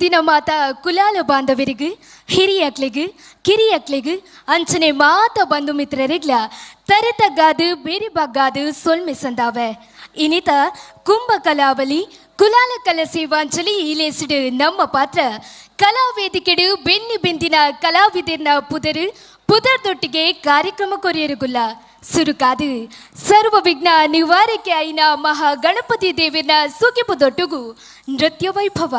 ದಿನ ಮಾತ ಕುಲಾಲ ಬಾಂಧವರಿಗೂ ಹಿರಿಯಕ್ಲಿಗೂ ಕಿರಿಯಕ್ಲಿಗೂ ಅಂಚನೆ ಮಾತ ಬಂಧು ಮಿತ್ರರಿಗ್ಲ ತರತಗಾದು ಬೇರೆ ಬಗ್ಗಾದು ಸೊಲ್ಮೆ ಸಂದಾವೆ. ಇನಿತ ಕುಂಭ ಕಲಾವಲಿ ಕುಲಾಲ ಕಲ ಸೇವಾಂಚಲಿ ಇಲೇಸಿಡು ನಮ್ಮ ಪಾತ್ರ. ಕಲಾವೇದಿಕೆಡು ಬೆನ್ನಿ ಬೆಂದಿನ ಕಲಾವಿದರ್ನ ಪುದರು, ಪುದರ್ದೊಟ್ಟಿಗೆ ಕಾರ್ಯಕ್ರಮ ಕೊರಿಯರುಗುಲ್ಲ. ಸುರುಕಾದು ಸರ್ವ ವಿಘ್ನ ನಿವಾರಕ್ಕೆ ಐನ ಮಹಾ ಗಣಪತಿ ದೇವಿನ ಸುಗಿಪುದೊಟ್ಟುಗು ನೃತ್ಯ ವೈಭವ.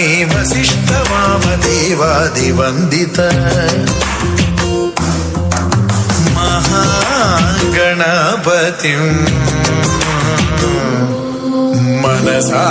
स्मरामि वसिष्ठवामदेवादिवन्दित महागणपतिम् मनसा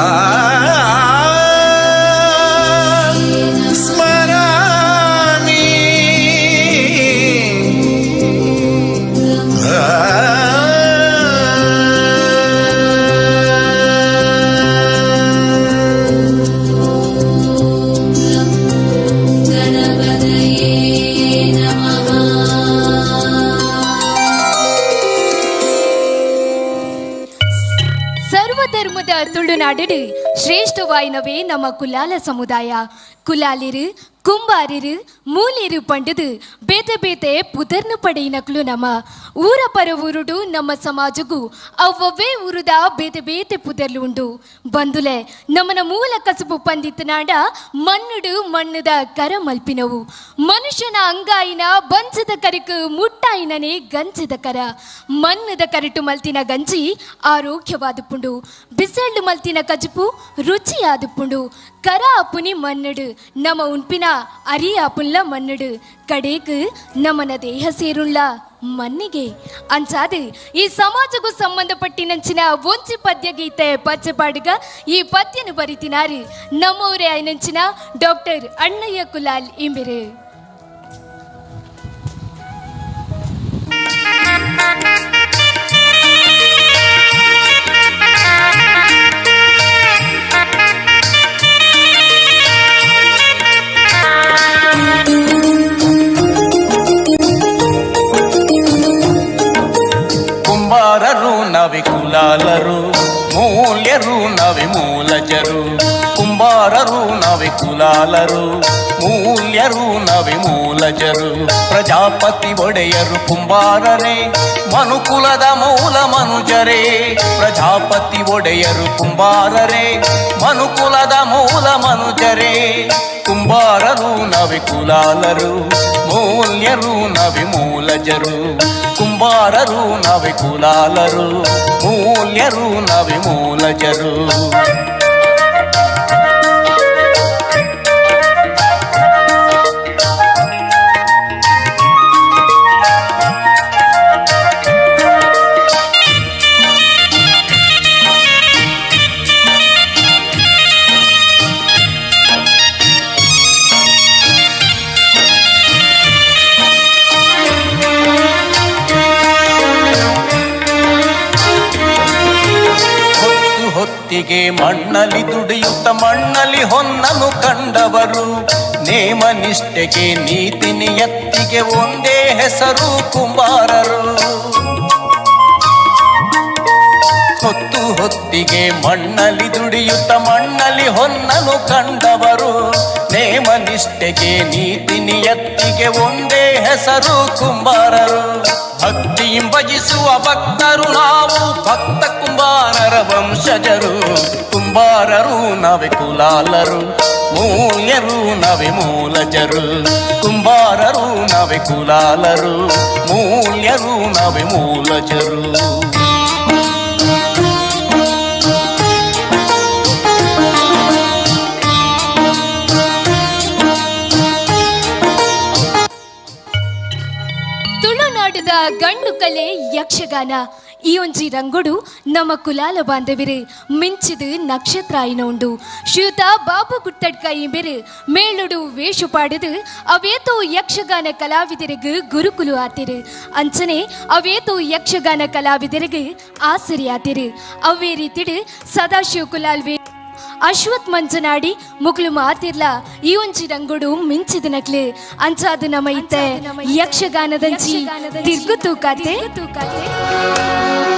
ಸರ್ವಧರ್ಮದ ತುಳುನಾಡಡು ಶ್ರೇಷ್ಠವಾಯಿನವೇ ನಮ್ಮ ಕುಲಾಲ ಸಮುದಾಯ ಕುಲಾಲಿರು ಕುಂಬಾರಿರು, ಮೂಲಿರು ಪಂಡದು, ಬೇತೆ ಬೇತೆ ಪುದರ್ನು ಪಡೆಯಿನಕ್ಲು ನಮ. ಊರ ಪರ ಊರುಡು ನಮ್ಮ ಸಮಾಜಗೂ ಅವ್ವವೇ ಉರುದ ಬೇತೆ ಬೇತೆ ಪುದರ್ಲು ಉಂಡು. ಬಂದುಲೆ ನಮ್ಮನ ಮೂಲ ಕಸಬು ಪಂದಿತನಾಡ ಮಣ್ಣುಡು ಮಣ್ಣದ ಕರ ಮಲ್ಪಿನವು. ಮನುಷ್ಯನ ಅಂಗಾಯಿನ ಬಂಚದ ಕರಿಕು ಮುಟ್ಟಾಯಿನನೇ ಗಂಜದ ಕರ. ಮಣ್ಣದ ಕರಟು ಮಲ್ತಿನ ಗಂಜಿ ಆರೋಗ್ಯವಾದುಪುಂಡು ಬಿಸೆಳ್ಳು ಮಲ್ತಿನ ಕಜಪು ರುಚಿಯಾದುಪುಂಡು ಕರ ಅಪ್ಪುನಿ ಮಣ್ಣಡು ನಮ್ಮ ಉಣ್ಪಿನ ಅರಿಯ ಅಪ್ಪುಲ್ಲ ಮಣ್ಣಡು ಕಡೇಕು ನಮ್ಮನ ದೇಹ ಸೇರುಳ್ಳ ಮಣ್ಣಿಗೆ ಅಂಚಾದು ಈ ಸಮಾಜಕ್ಕೂ ಸಂಬಂಧಪಟ್ಟಿನಂಚಿನ ಒಂಚಿ ಪದ್ಯ ಗೀತೆ ಪಚ್ಚಪಾಡುಗ ಈ ಪದ್ಯನು ಬರಿತಿನಾರು ನಮ್ಮವರೇ ಆಯ್ನಂಚಿನ ಡಾಕ್ಟರ್ ಅಣ್ಣಯ್ಯ ಕುಲಾಲ್ ಇಂಬಿರು ಕುಲಾಲರು, ಮೂಲ್ಯರು ನವಿ ಮೂಲಜರು ಪ್ರಜಾಪತಿ ಒಡೆಯರು, ಕುಂಬಾರರೇ, ಮನುಕುಲದ ಮೂಲ ಮನುಜರೇ, ಪ್ರಜಾಪತಿ ಒಡೆಯರು, ಕುಂಬಾರರೇ, ಮನುಕುಲದ ಮೂಲ ಮನುಜರೇ, ಕುಂಬಾರರು ನವಿ ಕುಲಾಲರು ಮೂಲ್ಯರು ನವಿ ಮೂಲಜರು ಕುಂಬಾರರು ನವಿ ಕುಲಾಲರು ಮೂಲ್ಯರು ನವಿ ಹೊತ್ತಿಗೆ ಮಣ್ಣಲ್ಲಿ ದುಡಿಯುತ್ತ ಮಣ್ಣಲ್ಲಿ ಹೊನ್ನನು ಕಂಡವರು. ನೇಮ ನಿಷ್ಠೆಗೆ ನೀತಿ ನಿಯತ್ತಿಗೆ ಒಂದೇ ಹೆಸರು ಕುಂಬಾರರು. ಹೊತ್ತು ಹೊತ್ತಿಗೆ ಮಣ್ಣಲ್ಲಿ ದುಡಿಯುತ್ತ ಮಣ್ಣಲ್ಲಿ ಹೊನ್ನನು ಕಂಡವರು. ನೇಮ ನಿಷ್ಠೆಗೆ ನೀತಿ ನಿಯತ್ತಿಗೆ ಒಂದೇ ಹೆಸರು ಕುಂಬಾರರು. ಭಕ್ತಿ ಭಜಿಸುವ ಭಕ್ತರು ನಾವು ಭಕ್ತ ಕುಂಬಾರರ ವಂಶಜರು ಕುಂಬಾರರು ನವೆ ಕುಲಾಲರು ಮೂಲ್ಯರು ನವೆ ಮೂಲಜರು ಕುಂಬಾರರು ನವೆ ಕುಲಾಲರು ಮೂಲ್ಯರು ನವೆ ಮೂಲಜರು ತುಳುನಾಡದ ಗಂಡು ಕಲೆ ಯಕ್ಷಗಾನ. ಈ ಒಂಜಿ ರಂಗುಡು ನಮ್ಮ ಕುಲಾಲ ಬಾಂಧವಿರು, ಮಿಂಚಿದು ನಕ್ಷತ್ರ ಐನೋಂಡು ಶ್ರೀಯುತ ಬಾಬು ಗುಟ್ಟಡ್ಕ ಬೇರೆ ಮೇಳುಡು ವೇಷು ಪಾಡಿದು ಅವೇತು ಯಕ್ಷಗಾನ ಕಲಾವಿದರಿಗೆ ಗುರುಕುಲು ಆತಿರು. ಅಂಚನೆ ಅವೇತು ಯಕ್ಷಗಾನ ಕಲಾವಿದರಿಗೆ ಆಸರಿ ಆತಿರು. ಅವೇ ರೀತಿಡು ಸದಾಶಿವ ಕುಲಾಲ್ವೇ ಅಶ್ವಥ್ ಮಂಜನಾಡಿ ಮುಗ್ಲು ಮಾತಿರ್ಲ ಈ ಒಂಜಿ ರಂಗುಡು ಮಿಂಚಿದ ನಕ್ಲು. ಅಂಚಾದು ನಮ್ಮ ಇತ್ತೆ ಯಕ್ಷಗಾನದಂಚಿ ತಿರ್ಗು ತೂಕಾತೆ ಒಬ್ಬನೇ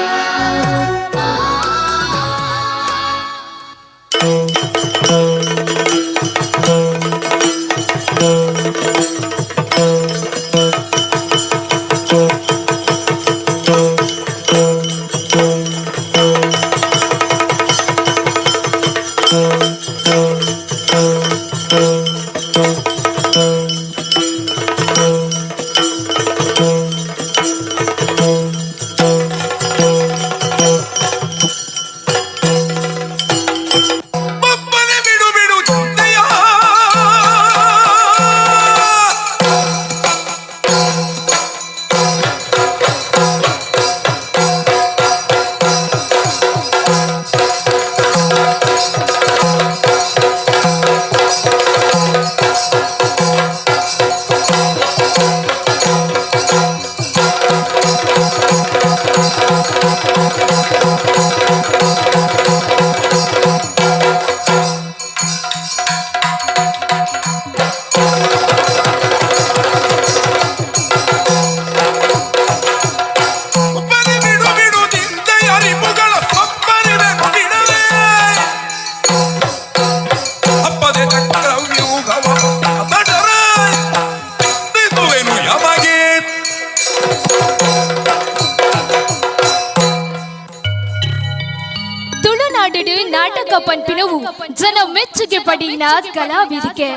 ಜನ ಮೆಚ್ಚುಗೆ ಪಡಿನ ಕಲಾವಿದಿಕೆ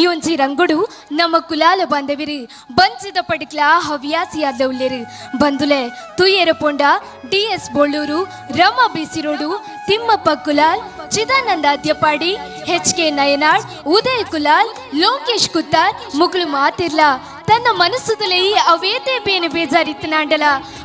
ಈ ಒಂಜಿ ರಂಗುಡು ನಮ್ಮ ಕುಲಾಲ ಬಂದವಿರಿ ಬಂಚಿದ ಪಡಿಕ್ಲ ಹವ್ಯಾಸಿಯಾದ ಉಳ್ಳೆರು ಬಂದುಲೆ ತುಯ್ಯರ ಪೊಂಡ D S Bolur Rama BC Road, Thimmappa Kulal, Chidananda Adyapadi H K Nayanal, Uday Kulal, Lokesh Kuttar, ಮುಗುಳು ಮಾತಿರ್ಲ. ತನ್ನ ಮನಸ್ಸುದಲೇ ಅವೇತೆ ಬೇನೆ ಬೇಜಾರಿತ್ತನಾಂಡಲ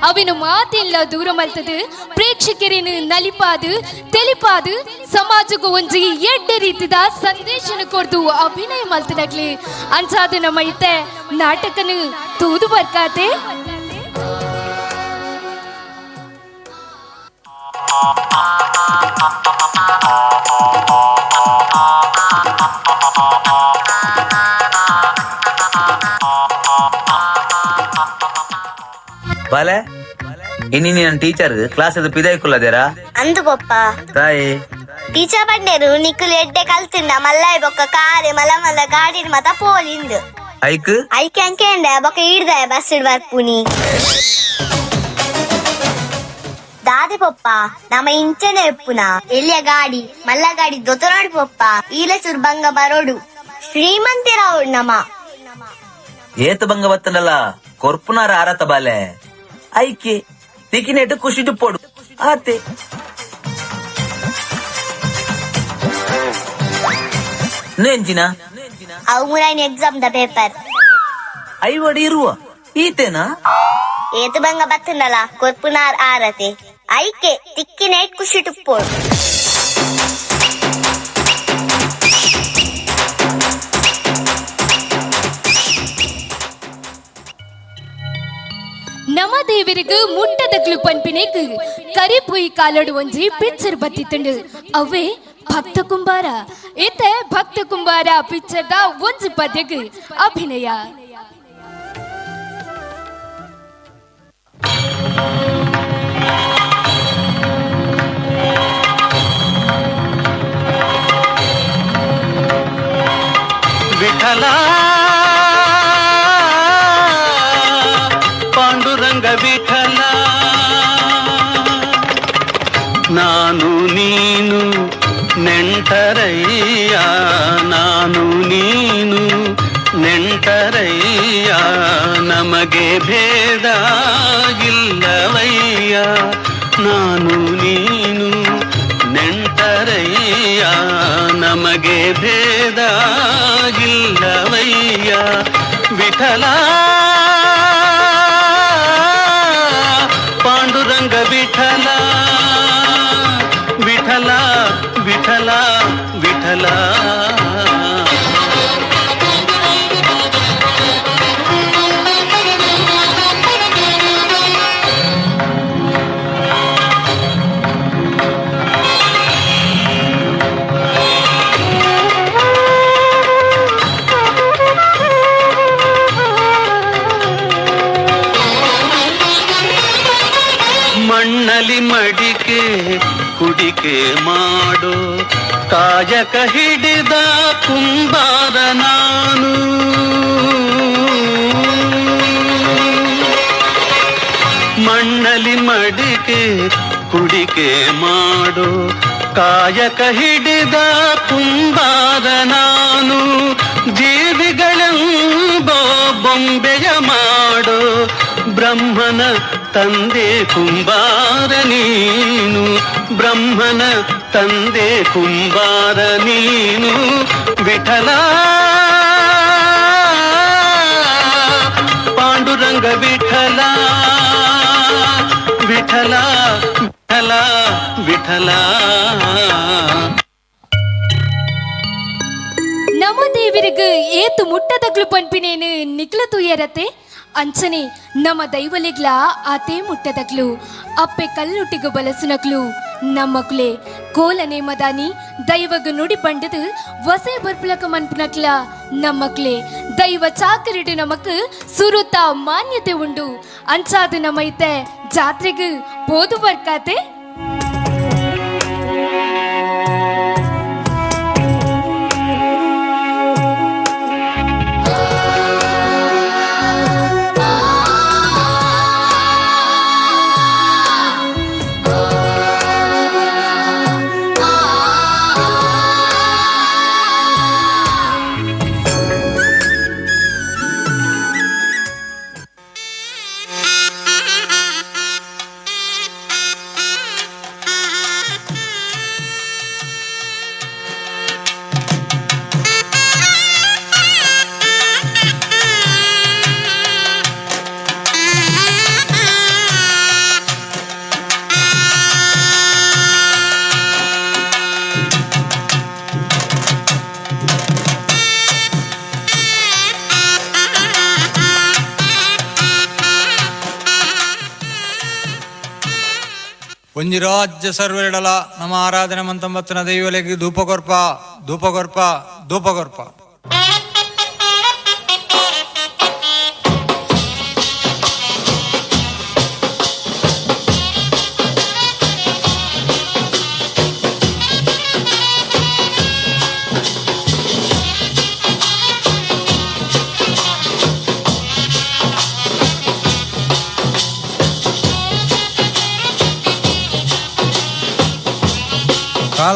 ಅವಿನ ಮಾತಿಲ್ಲ ದೂರ ಮಲ್ತದು ಪ್ರೇಕ್ಷಕರೇನು ನಲಿಪಾದು, ತೆಲಿಪಾದು, ಸಮಾಜಕ್ಕೂ ಒಂಜಿ ಎಡ್ಡೆ ರೀತಿದ ಸಂದೇಶನ ಕೊಡ್ದು ಅಭಿನಯ ಮಲ್ತದಾಗ್ಲಿ. ಅಂಚಾದ ನಮ್ಮ ಇತ್ತೆ, ನಾಟಕನು ತೂದು ಬರ್ಕಾತೆ. ಇನ್ನು ನನ್ನ ಟೀಚರ್ ಕ್ಲಾಸ್ ಅದು ಪಿದಾಯ್ ಕುಲ್ಲದೇರಾ ಅಂದು ಪಪ್ಪ ತಾಯಿ ಟೀಚರ್ ಬಂದೇರು ನಿಕ್ಕುಲು ಎಡ್ಡೆ ಕಲ್ತಿಂಡ ಮಲ್ಲಾಯ್ ಬೊಕ್ಕ ಕಾರೆ ಮಲ ಮಲ ಗಾಡಿ ಮತ ಪೋಲಿಂದು ಐಕ್ ಐಕೆ ಅಂಕೆಂಡೆ ಬೊಕ್ಕ ಈಡ್ದಾಯ ಬಸ್ ಇಡ್ ಬರ್ಪುನಿ ದಾದೆ ಪಪ್ಪ ನಮ್ಮ ಇಂಚನೆ ಎಪ್ಪುನ ಎಲ್ಲಿಯ ಗಾಡಿ ಮಲ್ಲ ಗಾಡಿ ದೊತನಾಡಿ ಪಪ್ಪ ಈಲ ಸುರ್ಭಂಗ ಬರೋಡು ಶ್ರೀಮಂತಿರಾವು ನಮ ಏತು ಬಂಗ ಬತ್ತನಲ್ಲ ಕೊರ್ಪುನಾರ ಆರತ ಬಾಲೆ ಐಕೆ ಪೋಡು. ಆತೆ. ನೆಂಚಿನ ಅವು ಮುರಾಯಿನ ಎಕ್ಸಾಮ್ ದ ಪೇಪರ್ ಐವಡಿ ಇರುವ. ಈತೇನಾ? ಏತು ಬಂಗ ಬತ್ತನಲ್ಲ ಕೊರ್ಪುನಾರ್ ಆರತೆ. ಐಕೆ ತಿಕ್ಕಿನ ಖುಷಿ ಟುಪ್ಪೋಡು ದೇವರಿಗೂ ಮುಟ್ಟದಗ್ಲು ಪನ್ಪಿನೇಕ್ ಕರಿ ಪೊಯ್ ಕಾಲಡು ಒಂಜಿ ಪಿಕ್ಚರ್ ಬತ್ತಿತ್ತಂಡು ಅವೇ ಭಕ್ತ ಕುಂಬಾರ. ಇತ್ತೆ ಭಕ್ತ ಕುಂಬಾರ ಪಿಕ್ಚರ್ದ ಒಂಜಿ ಪದ್ಯಗ್ ಅಭಿನಯ. ನೆಂಟರಯ್ಯ ನಾನು ನೀನು ನೆಂಟರಯ್ಯ ನಮಗೆ ಭೇದ ಇಲ್ಲವಯ್ಯ ನಾನು ನೀನು ನೆಂಟರಯ್ಯ ನಮಗೆ ಭೇದ ಇಲ್ಲವಯ್ಯ ವಿಠಲ ಮಡಿಕೆ ಕುಡಿಕೆ ಮಾಡು. ಕಾಯಕ ಹಿಡಿದ ಕುಂಬಾರ ನಾನು. ಮಣ್ಣಲಿ ಮಡಿಕೆ ಕುಡಿಕೆ ಮಾಡು. ಕಾಯಕ ಹಿಡಿದ ಕುಂಬಾರ ನಾನು. ಜೀವಿಗಳೆಂಬ ಮಾಡು ಬ್ರಹ್ಮನ ತಂದೆ ಕುಂಬಾರ ನೀನು. ಬ್ರಹ್ಮನ ತಂದೆ ಕುಂಬಾರ ನೀನು. ವಿಠಲ ಪಾಂಡುರಂಗ ವಿಠಲ. ವಿಠಲ ವಿಠಲ ವಿಠಲ. ನಮ್ಮ ದೇವರಿಗೆ ಏತು ಮುಟ್ಟದಗ್ಲು ಪನ್ಪಿನೇನು ನಿಕ್ಲು ತುಯ್ಯರತೆ ಅಂಚನೆ, ನಮ್ಮ ದೈವಲಿಗ್ಲ ಆತೆ ಮುಟ್ಟದಕ್ಲು ಅಪ್ಪೆ ಕಲ್ಲುಟ್ಟಿಗು ಬಲಸುನಕ್ಲು ನಮ್ಮಕ್ಲೆ ಕೋಲನೆ ಮದಾನಿ ದೈವಗ ನುಡಿ ಬಂಡದು ವಸೆ ಬರ್ಪುಲಕ ಮನ್ಪುನಕ್ಲ ನಮ್ಮಕ್ಲೆ ದೈವ ಚಾಕರಿಡು ನಮಕ್ ಸುರುತ ಮಾನ್ಯತೆ ಉಂಡು. ಅಂಚಾದು ನಮೈತೆ ಜಾತ್ರೆಗೆ ಬೋದು ಬರ್ಕಾತೆ? ಒಂಜಿ ರಾಜ್ಯ ಸರ್ವರಿಡಲ. ನಮ್ಮ ಆರಾಧನೆ ಮಂತಂಬತ್ತಿನ ದೈವಲೆಗೆ ಧೂಪಗೊರ್ಪ ಧೂಪಗೊರ್ಪ ಧೂಪಗೊರ್ಪ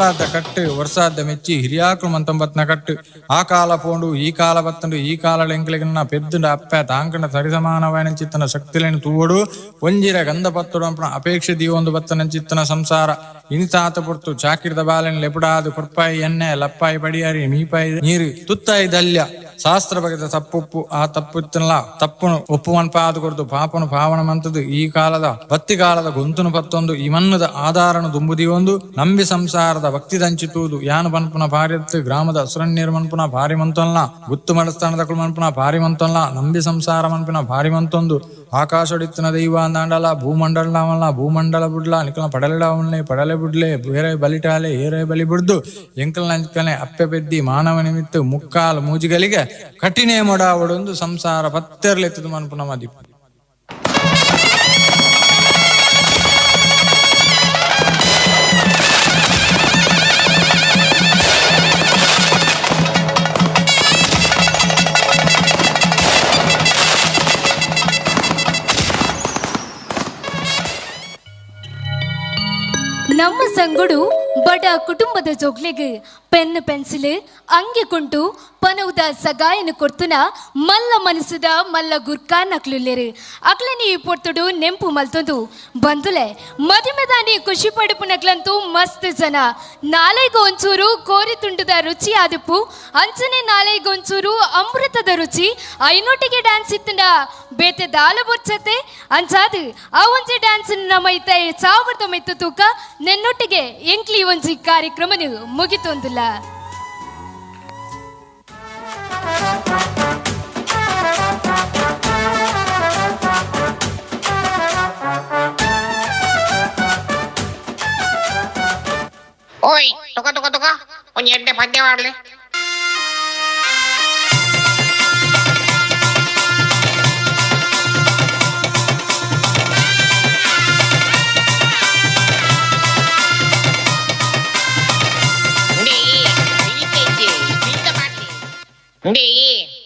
ಕಾಲದ ಕಟ್ಟು ವರ್ಷಾದ ಮೆಚ್ಚಿ ಹಿರಿಯಾಕಳು ಮಂತೊಂಬತ್ನ ಕಟ್ಟು ಆ ಕಾಲ ಪೋಂಡು ಈ ಕಾಲ ಬತ್ತಂಡು ಈ ಕಾಲ ಲೆಂಕಲಿಗನ್ನ ಪೆದ್ದುಂಡ ಅಪ್ಪ ತಾಂಕಂಡ ಸರಿಸಮಾನವೈನ ಚಿತ್ತನ ಶಕ್ತಿಲೇನು ತೂವಡು ಒಂಜಿರ ಗಂಧ ಪತ್ತುಡು ಅಂಪಣ ಅಪೇಕ್ಷೆ ದೀವೊಂದು ಬತ್ತನ ಚಿತ್ತನ ಸಂಸಾರ ಇನಿತಾತ ಪುರ್ತು ಚಾಕಿರ್ದ ಬಾಲೆನ್ ಲೆಪುಡಾದು ಕೊರ್ಪಾಯಿ ಎಣ್ಣೆ ಲಪ್ಪಾಯಿ ಬಡಿಯಾರಿ ಮೀಪಾಯಿ ನೀರು ತುತ್ತಾಯಿ ದಲ್ಯ ಶಾಸ್ತ್ರ ಬಗೆದ ತಪ್ಪುಪ್ಪು, ಆ ತಪ್ಪುತ್ತಲ್ಲ ತಪ್ಪುನು ಒಪ್ಪುವನ್ಪ ಕೊಡ್ದು ಪಾಪನು ಪಾವನಮಂತದು ಈ ಕಾಲದ ಭಕ್ತಿ ಕಾಲದ ಗೊಂತುನು ಪತ್ತೊಂದು ಇವನ್ನದ ಆಧಾರನು ದುಂಬುದಿ ಒಂದು. ನಂಬಿ ಸಂಸಾರದ ಭಕ್ತಿ ದಂಚಿತುವುದು ಯಾನು ಪನ್ಪುನ ಭಾರ್ಯತ್ತು ಗ್ರಾಮದ ಸುರಣ್ಯರು ಮನ್ಪುನ ಭಾರಿ ಮಂತೊಲ್ಲ ಗುತ್ತು ಮಡಸ್ಥಾನದ ಮನ್ಪುನ ಭಾರಿ ಮಂತೊಲ್ಲ ನಂಬಿ ಸಂಸಾರ ಮನ್ಪಿನ ಭಾರಿ ಮಂತೊಂದು ಆಕಾಶೊಡಿತ್ತಿನ ದೈವ ಅಂದಾಂಡಲ ಭೂಮಂಡಲ ನಾವಲ್ಲ, ಭೂಮಂಡಲ ಬಿಡ್ಲ, ಅನ್ಕಲ ಪಡಲಿಡ ಅವನ್ನೆ ಪಡಲೆ ಬಿಡ್ಲೆ, ಬೇರೆ ಬಲಿಟಾಲೆ ಏರೆ ಬಲಿ ಬಿಡ್ದು, ಎಂಕಲ್ ನಂಚಕನೆ ಅಪ್ಪೆ ಬೆದ್ದಿ ಮಾನವ ನಿಮಿತ್ತು ಮುಕ್ಕಾಲು ಮೂಜಿಗಳಿಗೆ ಕಠಿಣೆ ಮೊಡಾವಡೊಂದು ಸಂಸಾರ ಪತ್ತೆರ್ಲೆತ್ತದು ಮನ್ಪು ನಮ್ಮ ನಮ್ಮ ಸಂಗುಡು ಬಡ ಕುಟುಂಬದ ಜೊಗ್ಲಿಗೆ ಪೆನ್ ಪೆನ್ಸಿಲ್ ಅಂಗಿ ಕುಂಟು ಪನವುದ ಸಗಾಯನ ಕೊಡ್ತುನ ಮಲ್ಲ ಮನಸ್ಸುದ ಮಲ್ಲ ಗುರ್ಕಾ ನಕ್ಲುಲ್ಲೆರು. ಅಕ್ಲನಿ ಪೊಡ್ತುಡು ನೆಂಪು ಮಲ್ತೊಂದು. ಬಂದುಲೆ ಮದಿಮೆದಾನಿ ಖುಷಿ ಪಡುಪು ನಕ್ಲಂತೂ ಮಸ್ತ್ ಜನ. ನಾಳೆಗೆ ಒಂಚೂರು ಕೋರಿ ತುಂಡುದ ರುಚಿ ಆದಿಪ್ಪು ಅಂಚನೆ ನಾಳೆಗೆ ಅಮೃತದ ರುಚಿ. ಐನೊಟ್ಟಿಗೆ ಡ್ಯಾನ್ಸ್ ಇತ್ತಂಡ ಬೇತೆ ದಾಲ ಬೊಚ್ಚತೆ ಅಂಚಾದು ಆ ಒಂಜಿ ಡ್ಯಾನ್ಸ್ ನಮ್ಮೈತೆ ಸಾವಿರದ ಮೈತು ತೂಕ ನೆನ್ನೊಟ್ಟಿಗೆ ಎಂಕ್ಲಿ ಒಂಜಿ ಕಾರ್ಯಕ್ರಮನು ಮುಗಿತೊಂದಿಲ್ಲ Oi, toca, toca, toca. Oye, te falta llevarle.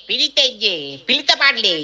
பிடித்தே பிடித்த பாடலே.